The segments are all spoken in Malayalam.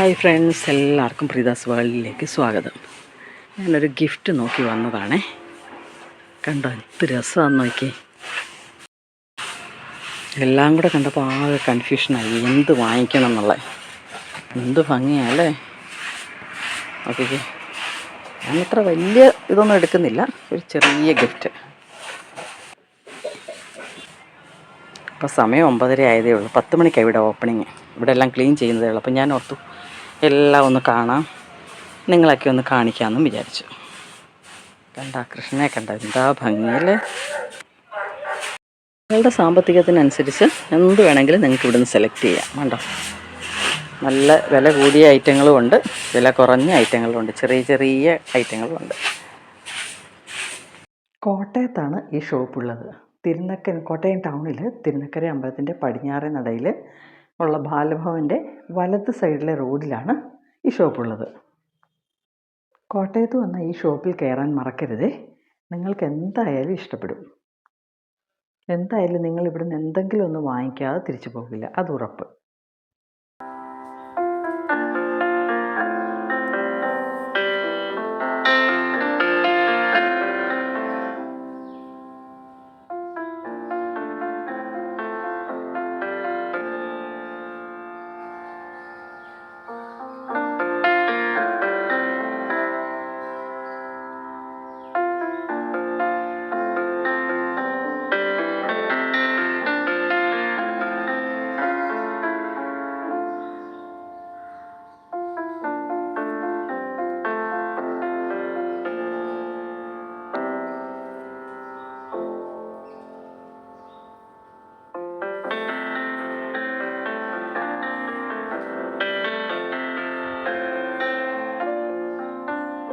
ഹായ് ഫ്രണ്ട്സ് എല്ലാവർക്കും പ്രീതാസ് വേൾഡിലേക്ക് സ്വാഗതം. ഞാനൊരു ഗിഫ്റ്റ് നോക്കി വന്നതാണേ. കണ്ടോ എന്ത് രസമാണെന്ന് നോക്കി എല്ലാം കൂടെ കണ്ടപ്പോൾ ആകെ കൺഫ്യൂഷനായി എന്ത് വാങ്ങിക്കണം എന്നുള്ളത് എന്ത് ഭംഗിയാല്ലേ ഓക്കെ ഞാനത്ര വലിയ ഇതൊന്നും എടുക്കുന്നില്ല. ഒരു ചെറിയ ഗിഫ്റ്റ്. ഇപ്പോൾ സമയം ഒമ്പതര ആയതേ ഉള്ളൂ. പത്ത് മണിക്കാണ് ഇവിടെ ഓപ്പണിങ് ഇവിടെ എല്ലാം ക്ലീൻ ചെയ്യുന്നതേ ഉള്ളൂ. അപ്പോൾ ഞാൻ ഓർത്തു എല്ലാം ഒന്ന് കാണാം. നിങ്ങളൊക്കെ ഒന്ന് കാണിക്കാമെന്നും വിചാരിച്ചു. കണ്ട കൃഷ്ണനെ കണ്ട എന്താ ഭംഗിയല്ലേ? നിങ്ങളുടെ സാമ്പത്തികത്തിനനുസരിച്ച് എന്ത് വേണമെങ്കിലും നിങ്ങൾക്ക് ഇവിടുന്ന് സെലക്ട് ചെയ്യാം. കണ്ടോ? നല്ല വില കൂടിയ ഐറ്റങ്ങളും ഉണ്ട്. വില കുറഞ്ഞ ഐറ്റങ്ങളും ഉണ്ട്. ചെറിയ ചെറിയ ഐറ്റങ്ങളും ഉണ്ട്. കോട്ടയത്താണ് ഈ ഷോപ്പുള്ളത് തിരുനക്കര കോട്ടയം ടൗണിൽ തിരുനക്കര അമ്പലത്തിന്റെ പടിഞ്ഞാറേ നടയിൽ ഉള്ള ബാലഭവന്റെ വലത് സൈഡിലെ റോഡിലാണ് ഈ ഷോപ്പുള്ളത്. കോട്ടയത്ത് വന്ന ഈ ഷോപ്പിൽ കയറാൻ മറക്കരുതേ. നിങ്ങൾക്ക് എന്തായാലും ഇഷ്ടപ്പെടും. എന്തായാലും നിങ്ങൾ ഇവിടുന്ന് എന്തെങ്കിലും ഒന്ന് വാങ്ങിക്കാതെ തിരിച്ചു പോകില്ല അത് ഉറപ്പ്.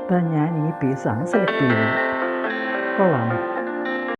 ഇതാ ഞാൻ ഈ പീസാണ് സെലക്ട് ചെയ്തത് കൊള്ളാമോ